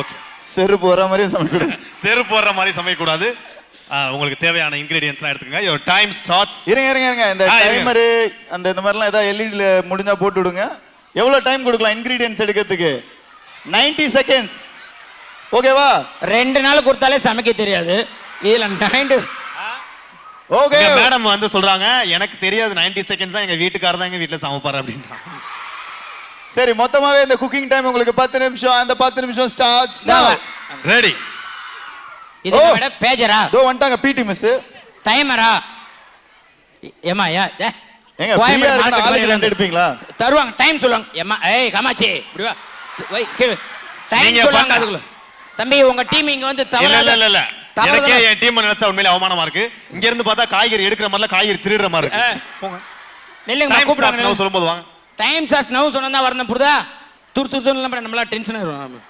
Okay செருப்பு வர மாதிரியும் சமைக்கூடாது. செருப்பு போடுற மாதிரி சமைக்கக்கூடாது உங்களுக்கு தேவையான இன்கிரீடியன்ஸ்லாம் எடுத்துக்கங்க. யோர் டைம் ஸ்டார்ட்ஸ் இருங்க இருங்க இருங்க. இந்த. டைமரு அந்த இந்த மாதிரிலாம் ஏதாவது எல்இடியில் முடிஞ்சா போட்டு விடுங்க. எவ்வளோ டைம் கொடுக்கலாம் இன்கிரீடியன்ஸ் எடுக்கிறதுக்கு? 90 செகண்ட்ஸ் ஓகேவா ரெண்டு நாள் கொடுத்தாலே சமைக்க தெரியாது. இதுல நைன்டு ஓகே மேடம் வந்து சொல்றாங்க எனக்கு தெரியாது 90 செகண்ட்ஸ் தான் எங்க வீட்டுக்காரர் தான் எங்க வீட்டுல சமைப்பாரு அப்படின்றாங்க. சரி மொத்தமாவே இந்த குக்கிங் டைம் உங்களுக்கு பத்து நிமிஷம் அந்த பத்து நிமிஷம் ஸ்டார்ட்ஸ் ரெடி இது. விட பேஜரா தோ வந்துட்டாங்க பிடி மிஸ் டைமரா ஏமா ஏ ஏ, ஏங்க ஃப்ரீயா இருக்கு ரெண்டு எடுப்பீங்களா தருவாங்க டைம் சொல்லுவாங்க. ஏமா ஏய் காமாச்சி இப்படி வா. வை கீழே. டைம் சொல்லுவாங்க அதுக்குள்ள. தம்பி உங்க டீம் இங்க வந்து தவறாத இல்ல இல்ல. இல்ல எனக்கே என் டீம் நினைச்சா உண்மையில அவமானமா இருக்கு. இங்க இருந்து பார்த்தா காய்கறி எடுக்கிற மாதிரில காய்கறி திருடுற மாதிரி. இருக்கு. போங்க. நில்லுங்க கூப்பிடுவாங்க சொல்லும்போது வாங்க. டைம் சார்ஜ் நவு சொன்னா வரணும் புரியுதா? துரு துரு துரு நம்ம நம்மளா டென்ஷன் ஆயிரும் நம்ம.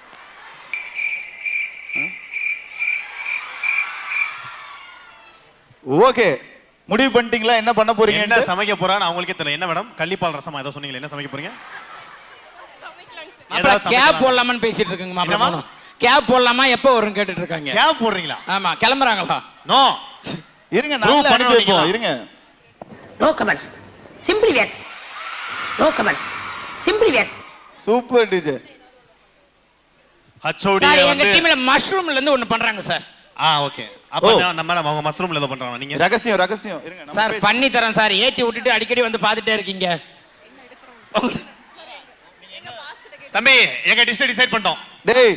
ஓகே. முடிவு பண்ணிட்டீங்களா? என்ன பண்ண என்ன போறீங்க சமைக்க போறான்னு அவங்களுக்கே தெரியல. என்ன மேடம்? கள்ளிப்பால் ரசமா ஏதோ சொன்னீங்களே என்ன சமைக்க போறீங்க? கேப். போடலாமான்னு பேசிட்டு இருக்குங்க மாப்பிள என்னம்மா? பொண்ணு. கேப் போடலாமா? எப்போ வரும்னு கேட்டுட்டு இருக்காங்க. கேப் போடுறீங்களா? ஆமா கிளம்புறாங்களா? நோ இருங்க வைப்போம் நீங்களா? இருங்க. No comments. Simply yes. No comments. Simply yes. Super DJ HOD sir எங்க வந்து டீம்ல மஷ்ரூம்ல இருந்து ஒண்ணு பண்றாங்க சார் ஆ ஓகே அப்ப ஓ. நான் நம்ம அவங்க மஷ்ரூம்ல ஏதோ பண்றாங்க நீங்க ரகசியம் ரகசியம். இருங்க நம்ம சார் பேசி- பண்ணி தரேன் சார் ஏத்தி விட்டுட்டு அடிக்கடி வந்து பாத்துட்டே இருக்கீங்க. தம்பி எங்க டிஷ் டிசைட் பண்ணிட்டோம். டேய்.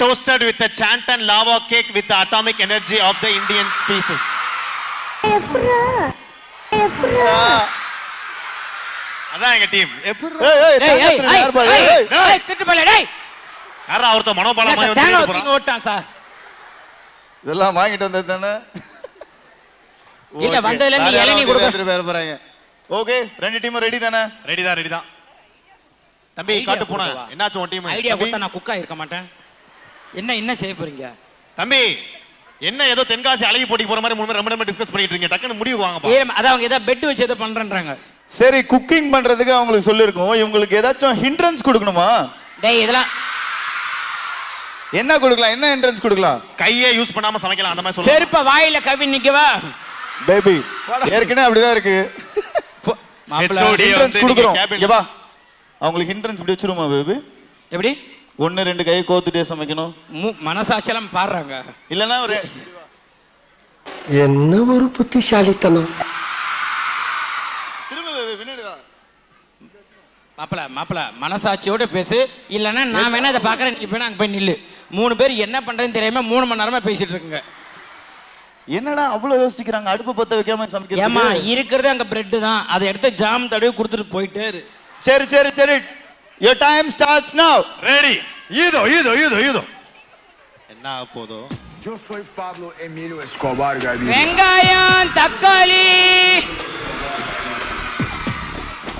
Toasted with a chant and lava cake with the atomic energy of the Indian species. அதான் எங்க டீம். யார் பாரு? ஒருத்த மனோபாலம் மாதிரி? ஓட்டான் சார். இதெல்லாம் வாங்கிட்டு வந்தது தானே? இல்ல, வந்ததுல இருந்து இளநீ வேற போறாங்க? ஓகே ரெண்டு டீமும் ரெடி தானே? ரெடி தான் ரெடி தான். தம்பி Idea காட்டு போன? என்னாச்சு உன் டீம் ஐடியா கொடுத்தா நான் குக்கா இருக்க மாட்டேன். என்ன என்ன செய்ய போறீங்க? தம்பி என்ன ஏதோ தென்காசி அழகி போட்டிக்கு போற மாதிரி மூணு ரொம்ப நேரமா டிஸ்கஸ் பண்ணிட்டு இருக்கீங்க. டக்குன்னு முடிவு வாங்கப்பா ஏ அதான் அவங்க ஏதாவது பெட் வச்சு ஏதோ பண்றேன்றாங்க. சரி குக்கிங் பண்றதுக்கு அவங்களுக்கு சொல்லிருக்கோம். இவங்களுக்கு ஏதாச்சும் ஹிண்ட்ரன்ஸ் கொடுக்கணுமா? டேய் இதெல்லாம் என்ன கொடுக்கலாம்? என்ன ஹிண்ட்ரன்ஸ் கொடுக்கலாம்? கையே யூஸ் பண்ணாம சமைக்கலாம் அந்த மாதிரி சொல்லுங்க. செருப்ப வாயில கவி நிக்கவா பேபி ஏற்கனவே அப்படிதான் இருக்கு. போ- மாப்பிள, HOD. வந்து ஹிண்ட்ரன்ஸ் கொடுக்குறோம் இங்க வா. அவங்களுக்கு ஹிண்ட்ரன்ஸ் இப்படி வச்சிருமா பேபி எப்படி? ஒன்னு ரெண்டு கை கோத்துட்டே சமைக்கணும். மு- மனசாட்சியெல்லாம் பாடுறாங்க. இல்லனா ஒரு என்ன ஒரு புத்திசாலித்தனம். மாப்பிள மாப்பிள மனசாட்சியோட பேசு. இல்லைன்னா நான் வேணா இதை பார்க்கறேன். நீ வேணா அங்க போய் நில்லு. மூணு பேர் என்ன பண்றதுன்னு தெரியாம மூணு மணி நேரமா பேசிட்டு இருக்குங்க. என்னடா அவ்வளவு யோசிக்கிறாங்க? அடுப்பு பத்த வைக்காம ஏமா சமைக்கிறது? இருக்கிறது அங்க பிரெட் தான். அதை எடுத்து ஜாம் தடவி கொடுத்துட்டு போயிட்டே சரி சரி சரி. Your time starts now. Ready ஈதோ ஈதோ ஈதோ ஈதோ என்ன போதோ? Yo soy Pablo Emilio Escobar Gaviria. வெங்காயம் தக்காளி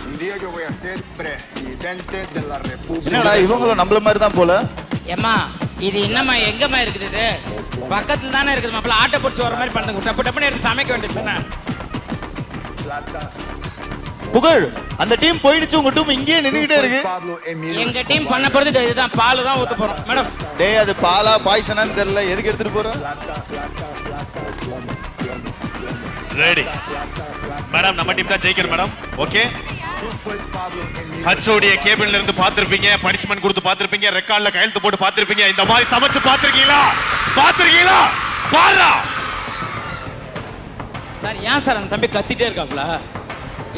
Un día yo voy a ser presidente de la República. என்னடா இவங்களும் நம்மள மாதிரி தான் போல? ஏம்மா இது என்னம்மா எங்கம்மா இருக்குது? இது பக்கத்துல தானே இருக்குது மாப்பிள ஆட்டை பிடிச்சி வர மாதிரி பண்ணுங்க. டப்பு டப்புன்னு எடுத்து சமைக்க வேண்டியது தானே? Plata. புகழ் அந்த டீம் போயிடுச்சு உங்க டீம் இங்கேயே நின்னுகிட்டே இருக்கு. எங்க டீம் பண்ண போறது இதுதான் பால் தான் ஊத்த போறோம். மேடம். டேய் அது பாலா பாய்சனான்னு தெரியல. எதுக்கு எடுத்துட்டு போற? Plata, plata, plata, plomo, plomo, plomo. Ready madam நம்ம டீம் தான் ஜெயிக்கணும் மேடம். ஓகே ஹச்சோடைய கேபின்ல இருந்து பாத்திருப்பீங்க பனிஷ்மெண்ட் கொடுத்து பாத்திருப்பீங்க ரெக்கார்ட்ல கையெழுத்து போட்டு பாத்திருப்பீங்க இந்த மாதிரி சமைச்சு பாத்திருக்கீங்களா பாத்திருக்கீங்களா பாருடா. சார் ஏன் சார் அந்த தம்பி கத்திட்டே இருக்காப்ல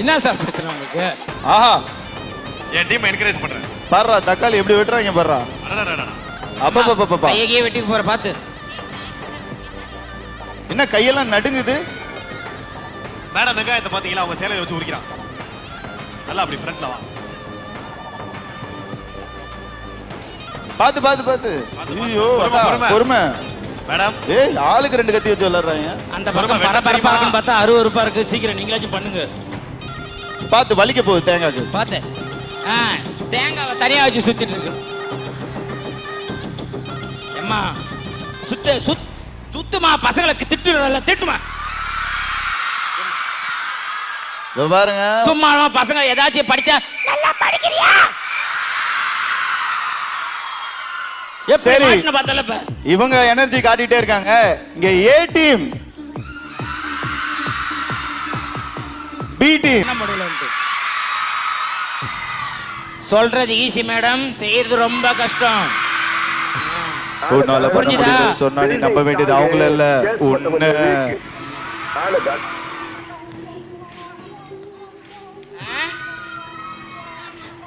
என்ன சார் பிரச்சனை உங்களுக்கு? ஆஹா. என் டீம் என்கரேஜ் பண்றேன். பாருடா தக்காளி எப்படி வெட்டுறாங்க பாருடா. அப்பப்பப்பப்பா கையகே வெட்டிக்கு போற பார்த்து. என்ன கையெல்லாம் நடுங்குது? மேடம் வெங்காயத்தை பாத்தீங்களா? அவங்க சேலையை வச்சு உரிக்கிறான். நல்லா அப்படி ஃப்ரண்ட்ல வா. பாத்து பாத்து பாத்து பாத்து, ஐயோ பொறுமை, மேடம். ஏய் ஆளுக்கு ரெண்டு கத்தி வச்சு விளையாடுறாங்க. அந்த பக்கம் வெட்ட பரபரப்பா? இருக்குன்னு பார்த்தா அருவருப்பா இருக்கு. சீக்கிரம் நீங்களாச்சும் பண்ணுங்க. பாத்து வலிக்க போகுது தேங்காய்க்கு பார்த்தேன். ஆ தேங்காவை தனியா வச்சு சுத்திட்டு இருக்கு. எம்மா சுத்து சுத் சுத்துமா? பசங்களுக்கு திட்டுறல திட்டுமா? பாருங்க. சும்மா பசங்க ஏதாச்சும் படிச்சா நல்லா படிக்கிறியா? சரி. இவங்க எனர்ஜி காட்டிட்டே இருக்காங்க. இங்க ஏ டீம் பி டீம் என்ன முடியலன்ட்டு சொல்றது ஈஸி மேடம் செய்யறது ரொம்ப கஷ்டம். உன்னால புரிஞ்சுதா? முடியாது. சொன்னா நீ நம்ப வேண்டியது அவங்கள இல்ல. உன்ன.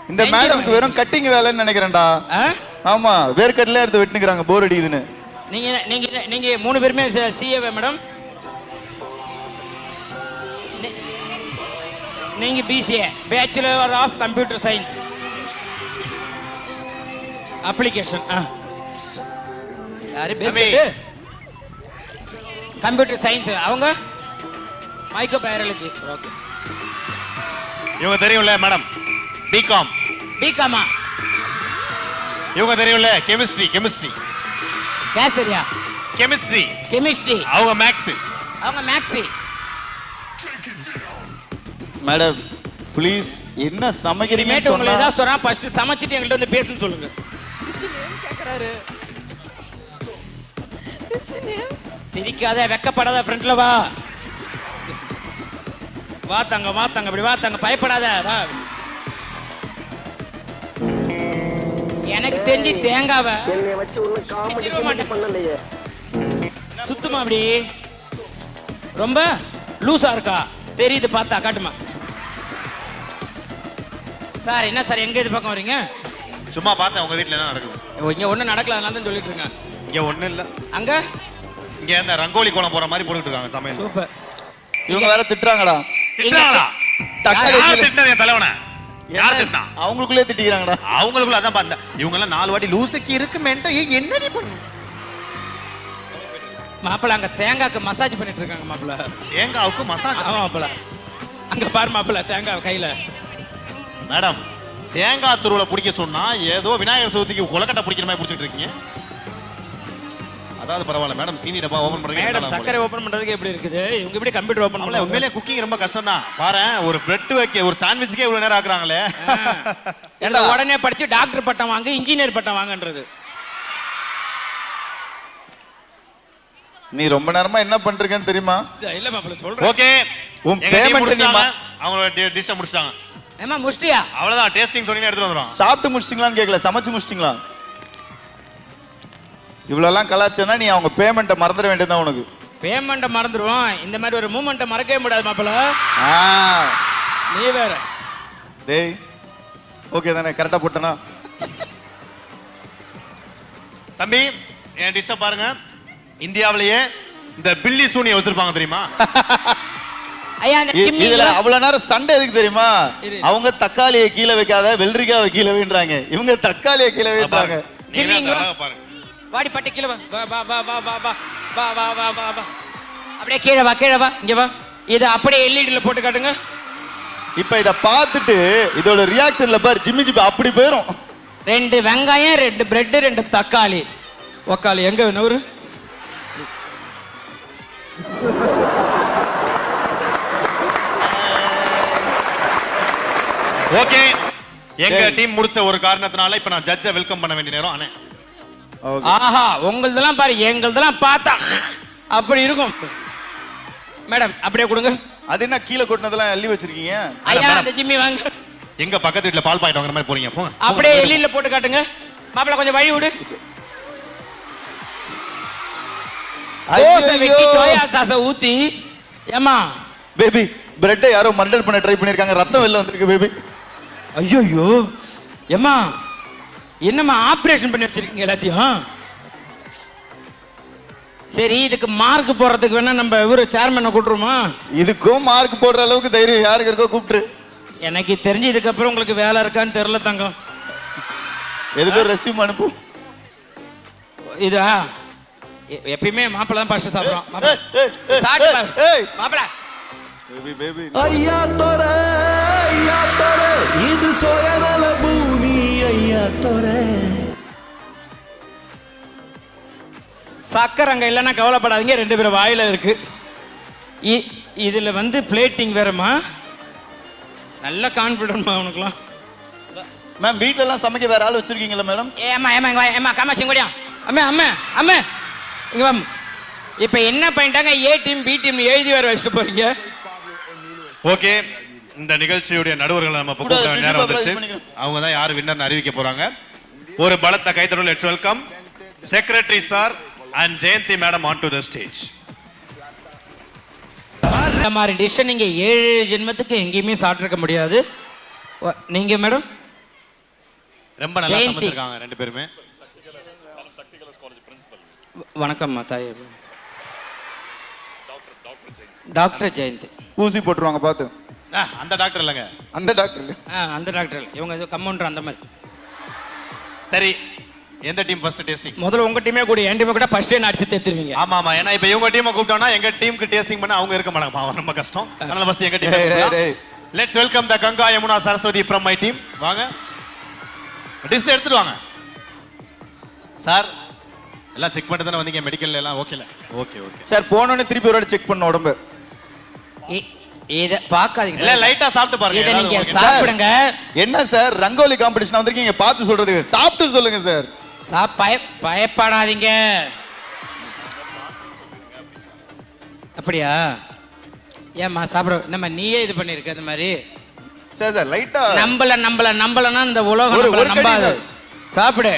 இந்த. மேடம்க்கு வெறும் கட்டிங் வேலைன்னு நினைக்கிறேன்டா. ஆ? ஆமா வேர்க்கடல எடுத்து வெட்டுனுக்குறாங்க போர் அடிக்குதுன்னு. நீங்க நீங்க நீங்க மூணு பேருமே சிஏவே மேடம் நீங்க BCA bachelor of computer science application யாரு பேசிட்டு கம்ப்யூட்டர் சயின்ஸ் அவங்க? மைக்ரோ பயாலஜி ஓகே இவங்க தெரியும்ல மேடம் பிகாம் பிகாமா இவங்க தெரியும்ல கெமிஸ்ட்ரி கெமிஸ்ட்ரி கேசரியா? கெமிஸ்ட்ரி கெமிஸ்ட்ரி அவங்க மேக்ஸ் அவங்க மேக்ஸி மேடம் ப்ளீஸ் என்ன இனிமேட்டு சமைக்கிறீங்கன்னு உங்களை ஏதாவது சொன்னா ஃபர்ஸ்ட் சமைச்சிட்டு எங்கள்கிட்ட வந்து பேசுன்னு சொல்லுங்க. கேக்குறாரு. சிரிக்காத வெக்கப்படாத ஃப்ரண்ட்ல வா. வா தங்க வா தங்க இப்படி வா தங்க பயப்படாத வா. எனக்கு தெரிஞ்சு தேங்காவ. சுத்துமா அப்படி? ரொம்ப லூசா இருக்கா? தெரியுது பார்த்தா காட்டுமா. சார் என்ன சார் எங்க இது பக்கம் வரீங்க? சும்மா பார்த்தேன் உங்க வீட்ல என்ன நடக்குது. இங்க ஒண்ணும் நடக்கல அதனால தான் சொல்லிட்டு இருக்கேன். இங்க ஒண்ணும் இல்ல. அங்க? இங்க இந்த ரங்கோலி கோலம் போற மாதிரி போட்டுட்டு இருக்காங்க சமையல். சூப்பர். இவங்க வேற திட்டுறாங்கடா. திட்டுறாங்களா? தக்காளி திட்டினது என் தலைவனை? யார்? திட்டினா? அவங்களுக்குள்ளே திட்டிக்கிறாங்கடா. அவங்களுக்குள்ள அதான் பார்த்தேன். இவங்க எல்லாம் நாலு வாட்டி லூசுக்கு இருக்கு மென்டோ என்னடி பண்ணு? மாப்பிள்ள அங்க தேங்காய்க்கு மசாஜ் பண்ணிட்டு இருக்காங்க மாப்பிள்ள தேங்காவுக்கு மசாஜ் ஆமா மாப்பிள்ள அங்க பாரு மாப்பிள்ள தேங்காய் கையில. மேடம் தேங்காய் துருவல பிடிக்க சொன்னா ஏதோ விநாயகர் சதுர்த்திக்கு கொலக்கட்டை பிடிக்கிற மாதிரி பிடிச்சிட்டு இருக்கீங்க. அதாவது பரவாயில்ல மேடம் சீனி டப்பா ஓபன் மேடம் பண்ணுறீங்க சக்கரை ஓபன் பண்றதுக்கு எப்படி இருக்குது? இவங்க எப்படி கம்ப்யூட்டர் ஓபன் பண்ணல உண்மையிலே குக்கிங் ரொம்ப கஷ்டம் தான் பாரு ஒரு பிரெட் வைக்க ஒரு சாண்ட்விச்சுக்கே இவ்வளவு நேரம் ஆக்குறாங்களே. ஏன்டா உடனே படிச்சு டாக்டர் பட்டம் வாங்க இன்ஜினியர் பட்டம் வாங்கன்றது. நீ ரொம்ப நேரமா என்ன பண்றீங்கன்னு தெரியுமா? இல்ல மாப்பிள்ள சொல்றேன். ஓகே உன் payment நீ அவங்களோட டிஷ்ஷை முடிச்சிட்டாங்க. ஏமா முஷ்டியா? அவ்வளவுதான் டேஸ்டிங் சொன்னீங்கன்னா எடுத்துட்டு வந்துடும் சாப்பிட்டு முடிச்சிட்டீங்களான்னு கேட்கல சமைச்சு முடிச்சிட்டீங்களா? இவ்வளோலாம் கலாச்சனா நீ அவங்க பேமெண்ட்டை மறந்துட வேண்டியதுதான் உனக்கு. பேமெண்ட்டை மறந்துடுவோம் இந்த மாதிரி ஒரு மூமெண்ட்டை மறக்கவே முடியாது மாப்பிள்ள. ஆ. நீ வேற. டேய் ஓகே தானே கரெக்டாக போட்டனா? தம்பி என் டிஷ்ஷை பாருங்க. இந்தியாவிலேயே இந்த பில்லி சூனியை வச்சிருப்பாங்க தெரியுமா? இதுல அவ்வளவு நேரம் சண்டை எதுக்கு தெரியுமா. அவங்க தக்காளியை கீழே வைக்காத வெள்ளரிக்காவை கீழே வைன்றாங்க. இவங்க தக்காளியை கீழே வைப்பாங்க நீங்க ஜிம்மி, அந்த இங்க வா. அழகை பாருங்க. வாடி பட்டு கீழே வா. வா வா வா வா வா வா. வா வா வா வா வா. அப்படியே கீழே வா கீழே வா. இங்க வா. இதை அப்படியே எல்இடியில் போட்டு காட்டுங்க. இப்ப இத பார்த்துட்டு இதோட ரியாக்ஷன்ல பாரு ஜிம்மி ஜிம்மி அப்படி போயிரும். ரெண்டு வெங்காயம் ரெண்டு பிரெட் ரெண்டு தக்காளி. ஒக்காளி எங்க நூறு ஓகே. எங்க. டீம் முடிச்ச ஒரு காரணத்தினால இப்ப நான் ஜட்ஜை வெல்கம் பண்ண வேண்டிய நேரம். அண்ணே. ஆஹா உங்களதெல்லாம் பாரு எங்களதெல்லாம் பார்த்தா அப்படி இருக்கும். மேடம் அப்படியே கொடுங்க. அது என்ன கீழே கொட்டினதெல்லாம் அள்ளி வச்சிருக்கீங்க? ஐயா அந்த ஜிம்மி வாங்க. எங்க பக்கத்து வீட்டுல பால் பாக்கெட் வாங்குற மாதிரி போறீங்க போங்க. அப்படியே எல்இடியில் போட்டு காட்டுங்க. மாப்பிள்ள கொஞ்சம் வழி விடு. தோசை வெட்டி சோயா சாஸை ஊத்தி. ஏமா பேபி பிரெட்டை யாரோ மர்டர் பண்ண ட்ரை பண்ணிருக்காங்க. ரத்தம் வெளில வந்திருக்கு பேபி ஐயோ ஏம்மா என்னம்மா ஆப்ரேஷன் பண்ணி வச்சிருக்கீங்க எல்லாத்தையும் சரி இதுக்கு மார்க் போடுறதுக்கு வேணா நம்ம இவரு சேர்மனை கூட்டுருமா இதுக்கும் மார்க் போடுற அளவுக்கு தைரியம் யாருக்கு இருக்கோ கூப்பிட்டு எனக்கு தெரிஞ்சு இதுக்கப்புறம் உங்களுக்கு வேலை இருக்கான்னு தெரியல தங்கம். எதுக்கும் ரெஸ்யூம் அனுப்பு. இதா? எப்பயுமே மாப்பிள்ள தான் ஃபர்ஸ்ட் சாப்பிடுறோம். மாப்பிள்ள. ஐயா தொர ஐயா தொர இது சுயநல பூமி ஐயா தொர சக்கரை அங்க இல்லைன்னா கவலைப்படாதீங்க ரெண்டு பேரும் வாயில இருக்கு. இ- இதுல வந்து பிளேட்டிங் வேறம்மா. நல்ல கான்ஃபிடன்ட்மா உனக்குலாம் மேம் வீட்ல எல்லாம் சமைக்க வேற ஆள் வச்சிருக்கீங்களா மேடம் ஏ அம்மா ஏமா இங்க ஏமா காமாட்சி கூடியா அம்மா அம்மா அம்மா. இங்க வா இப்போ என்ன பண்ணிட்டாங்க ஏ டீம் பி டீம் எழுதி வேற வச்சுட்டு போறீங்க. ஓகே இந்த நிகழ்ச்சியுடைய நடுவர்களை நம்ம கூப்பிட நேரம் வந்துருச்சு. பண்ணிக்கிறேன். அவங்க தான் யார் வின்னர் அறிவிக்க போறாங்க. ஒரு பலத்த கைத்தறல் let's welcome secretary sir and Jayanthi madam on to the stage இந்த மாதிரி டிஷ்ஷை நீங்க ஏழு ஜென்மத்துக்கு எங்கேயுமே சாப்பிட்ருக்க முடியாது. ஒ- நீங்க மேடம் ரொம்ப நல்லா. சமைச்சிருக்காங்க ரெண்டு பேருமே. வ- வணக்கம்மா தாய் டாக்டர் ஜெயந்தி. ஊசி போட்டுருவாங்க பார்த்து. ஆ, அந்த டாக்டர் இல்லைங்க. அந்த டாக்டர் ஆ அந்த டாக்டர் இல்ல. இவங்க ஏதோ கம்பவுண்டர் அந்த மாதிரி. சரி எந்த டீம் ஃபர்ஸ்ட் டேஸ்டிங் முதல்ல உங்க டீமே கூட என் டீமே கூட ஃபர்ஸ்டே அடிச்சு தேத்துருவீங்க. ஆமா ஆமா ஏன்னா இப்ப இவங்க டீமை கூப்பிட்டோம்னா எங்க டீமுக்கு டேஸ்டிங் பண்ண அவங்க இருக்க மாட்டாங்க. பாவம், ரொம்ப கஷ்டம். அதனால ஃபர்ஸ்ட் எங்க team. Let's welcome the Ganga Yamuna Saraswati from my team வாங்க. டிஷ் எடுத்துட்டு வாங்க. சார் எல்லாம் செக் பண்ணிட்டு தானே வந்தீங்க. மெடிக்கல்ல எல்லாம் ஓகேல ஓகே ஓகே சார் போனோடனே திருப்பி ஒரு செக் பண்ண உடம்பு. இத இல்ல சார். லைட்டா சாப்பிட்டு பாருங்க. இதை நீங்க சாப்பிடுங்க. என்ன சார்? ரங்கோலி காம்படிஷன் வந்திருக்கீங்க பார்த்து சொல்றதுக்கு. சாப்பிட்டு சொல்லுங்க சார். சா பய பயப்படாதீங்க. அப்படியா? ஏம்மா சாப்பிட நம்ம நீயே இது பண்ணிருக்க அந்த மாதிரி? சார் சார் லைட்டா நம்பல நம்பல நம்பலன்னா இந்த உலகம் நம்பாது. சாப்பிடு.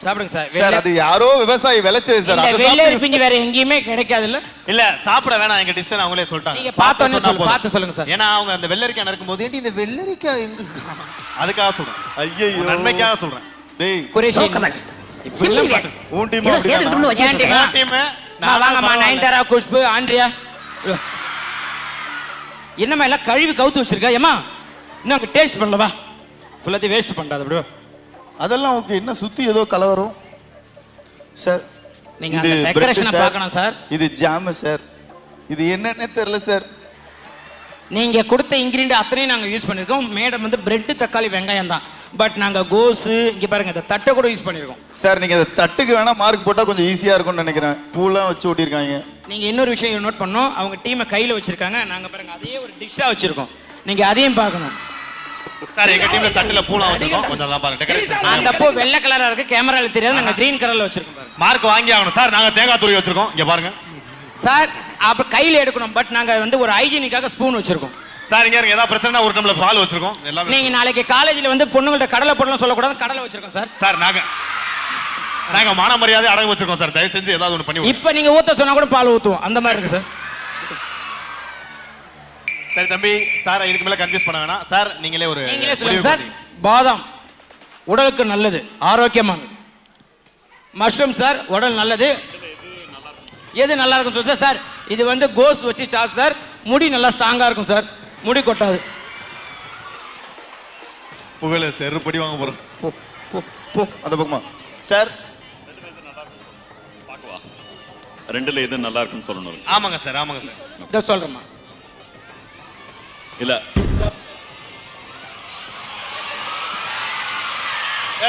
சாப்பிடுங்க சார். சார் அது யாரோ விவசாயி விளைச்சது சார். இந்த அதை வெள்ளை சாப்பிட்டு- பிஞ்சு வேற எங்கேயுமே கிடைக்காதுல்ல. இல்ல சாப்பிட வேணாம். எங்க டிஷ் அவங்களே சொல்லிட்டாங்க. நீங்க பார்த்தோன்னே சொல்லு. பார்த்து சொல்லுங்க சார். ஏன்னா அவங்க அந்த வெள்ளரிக்காய் நடக்கும்போது ஏண்டி இந்த வெள்ளரிக்காய் எங்க அதுக்காக சொல்றேன். ஐயையோ. நன்மைக்காக சொல்றேன். டேய். குரேஷி yes. பார்த்து- உன் டீம் வச்சிருக்கேன். டீமா? அம்மா, வாங்கம்மா நயன்தாரா குஷ்பு ஆண்ட்ரியா. என்னம்மா எல்லாம் கழுவி கவுத்து வச்சிருக்கா? ஏமா இன்னும் டேஸ்ட் பண்ணல வா ஃபுல்லாத்தையும் வேஸ்ட் பண்ணாத அப்படியே அதெல்லாம் ஓகே. என்ன சுத்தி ஏதோ கலவரம்? சார் நீங்க இது அந்த bread சார். பார்க்கணும் சார். இது ஜாம் சார். இது என்னன்னே தெரியல சார். நீங்க கொடுத்த இன்கிரீடியன்ட் அத்தனையும் நாங்க யூஸ் பண்ணிருக்கோம். மேடம் வந்து பிரெட் தக்காளி வெங்காயம் தான். பட் நாங்க கோஸு இங்க பாருங்க இந்த தட்டை கூட யூஸ் பண்ணிருக்கோம். சார் நீங்க இந்த தட்டுக்கு வேணா மார்க் போட்டா கொஞ்சம் ஈஸியா இருக்கும்னு நினைக்கிறேன். பூலாம் வச்சு ஓட்டியிருக்காங்க நீங்க இன்னொரு விஷயம் நோட் பண்ணோம் அவங்க டீமை கையில வச்சிருக்காங்க. நாங்க பாருங்க அதே ஒரு டிஷ்ஷா வச்சிருக்கோம். நீங்க அதையும் பார்க்கணும். சார் எங்க டீம்ல தட்டுல பூலாம் வச்சிருக்கோம். கொஞ்சம் நல்லா பாருங்க. டெக்கரேஷன் அந்த பூ வெள்ளை கலரா இருக்கு. கேமரால தெரியாது. நாங்க கிரீன் கலர்ல வச்சிருக்கோம் மார்க் வாங்கி ஆகணும். சார் நாங்க தேங்காய் துருவி வச்சிருக்கோம். இங்க பாருங்க. சார் அப்ப கையில எடுக்கணும். பட் நாங்க வந்து ஒரு ஹைஜீனிக்காக ஸ்பூன் வச்சிருக்கோம். சார் இங்க இருங்க. ஏதாவது பிரச்சனை ஒரு டம்ளர் பால் வச்சிருக்கோம். எல்லாமே நீங்க நாளைக்கு காலேஜ்ல வந்து பொண்ணுங்கள்ட்ட கடலை போடலாம் சொல்லக்கூடாது. கடலை வச்சிருக்கோம் சார். சார் நாங்க. நாங்க மான மரியாதை அடகு வச்சிருக்கோம் சார். தயவு செஞ்சு ஏதாவது ஒன்று பண்ணி. இப்ப நீங்க ஊத்த சொன்னா கூட பால் ஊத்துவோம். அந்த மாதிரி இருக்கு சார். சரி தம்பி சார் இதுக்கு மேல கன்ஃபியூஸ் பண்ண வேணாம். சார் நீங்களே ஒரு நீங்களே சொல்லுங்க. சார். பாதாம். உடலுக்கு நல்லது ஆரோக்கியமானது. மஷ்ரூம் சார் உடல் நல்லது. எது நல்லா இருக்கும் சொல்லு சார் சார் இது வந்து கோஸ் வச்சு சாஸ் சார். முடி நல்லா ஸ்ட்ராங்கா இருக்கும் சார். முடி கொட்டாது. புகழ செருப்படி வாங்க போறோம். போ போ போ அந்த பக்கமா. சார். ரெண்டுல எது நல்லா இருக்குன்னு சொல்லணும்? ஆமாங்க சார் ஆமாங்க சார். இதை சொல்றேம்மா. இல்ல.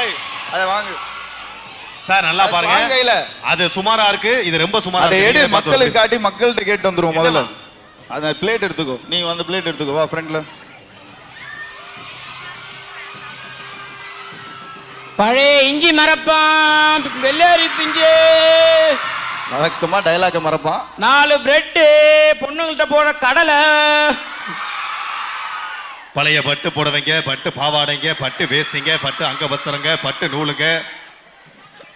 ஏய் அதை வாங்கு. சார் நல்லா பாருங்க. வாங்க கையில. அது சுமாரா இருக்கு. இது ரொம்ப சுமாரா அதை இருக்கு. எடு மக்களுக்கு காட்டி மக்கள்கிட்ட கேட்டு வந்துருவோம் முதல்ல? அந்த பிளேட் எடுத்துக்கோ. நீ வந்து பிளேட் எடுத்துக்கோ. வா ஃப்ரெண்ட்ல பழைய இஞ்சி மரப்பான் வெள்ளரி பிஞ்சு. வழக்கமா டைலாக மறப்பான் நாலு பிரெட்டு பொண்ணுங்கள்ட்ட போற கடலை. பழைய பட்டு புடவைங்க பட்டு பாவாடைங்க பட்டு வேஸ்டிங்க பட்டு அங்க வஸ்திரங்க பட்டு நூலுங்க.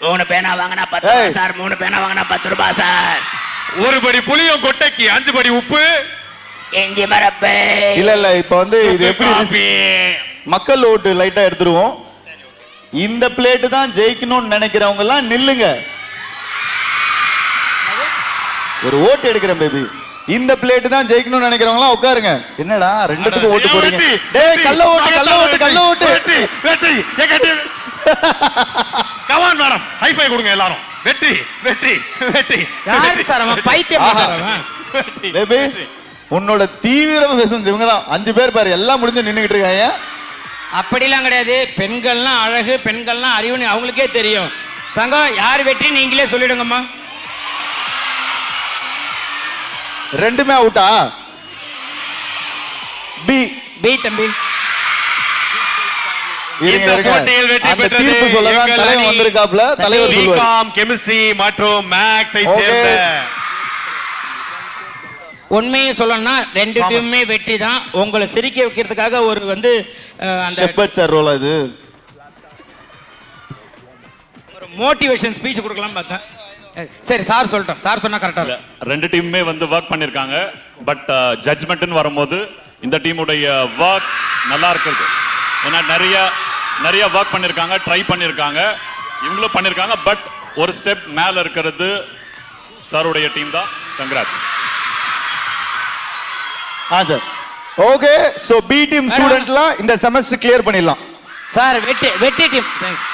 மூணு பேனா வாங்கினா பத்து. ரூபாய் சார் மூணு பேனா வாங்கினா பத்து ரூபாய் சார். ஒரு படி புளியும் கொட்டைக்கு அஞ்சு படி உப்பு. எஞ்சி மரப்பே இல்ல இல்ல இப்ப வந்து இது எப்படி. மக்கள் ஓட்டு லைட்டா எடுத்துருவோம். இந்த பிளேட் தான் ஜெயிக்கணும்னு நினைக்கிறவங்க எல்லாம் நில்லுங்க. ஒரு ஓட்டு எடுக்கிறேன் பேபி இந்த பிளேட் தான் ஜெயிக்கணும்னு நினைக்கிறவங்க எல்லாம் உட்காருங்க. என்னடா ரெண்டுத்துக்கும் ஓட்டு வெற்றி, டேய் கள்ள ஓட்டு கள்ள ஓட்டு கள்ள ஓட்டு. வெற்றி வெற்றி team. கமான் மேடம் ஹைஃபை கொடுங்க எல்லாரும். வெற்றி வெற்றி வெற்றி யாரு சார் அவன் பைத்தியம். சார் பேபி உன்னோட தீவிர பேசன்ஸ் இவங்க தான். அஞ்சு பேர் பாரு எல்லாம் முடிஞ்சு நின்னுகிட்டு இருக்காங்க. அப்படிலாம் கிடையாது. பெண்கள்லாம் அழகு பெண்கள்லாம் அறிவுன்னு அவங்களுக்கே தெரியும். தங்கம் யார் வெற்றி நீங்களே சொல்லிடுங்கம்மா. ரெண்டுமே அவுட்டா பி பி தம்பி இந்த. போட்டியில் வெற்றி பெற்றது எங்கள் அணி. வந்திருக்காப்ல, தலைவர். பிகாம் கெமிஸ்ட்ரி மற்றும் மேக்ஸை. சேர்ந்த உண்மையை சொல்லணும்னா ரெண்டு. டீமுமே வெற்றி தான் உங்களை சிரிக்க வைக்கிறதுக்காக ஒரு வந்து அந்த ஷெப்பர்ட் சார் ரோலா இது ஒரு மோட்டிவேஷன் ஸ்பீச் கொடுக்கலாம் பார்த்தேன் சரி சார் சொல்லிட்டோம் சார் சொன்னா கரெக்டா இல்ல, ரெண்டு டீமுமே வந்து ஒர்க் பண்ணிருக்காங்க. பட் ஜட்ஜ்மெண்ட்னு வரும்போது இந்த டீமுடைய ஒர்க் நல்லா இருக்குது ஏன்னா நிறைய நிறைய ஒர்க் பண்ணிருக்காங்க ட்ரை பண்ணிருக்காங்க. இவங்களும் பண்ணிருக்காங்க பட் ஒரு ஸ்டெப் மேல இருக்கிறது சாருடைய டீம் தான். கங்க்ராட்ஸ் ஆ sir okay so B team ஸ்டூடெண்ட்லாம் இந்த செமஸ்டர் கிளியர் பண்ணிடலாம். சார் வெற்றி வெற்றி டீம் தேங்க்ஸ்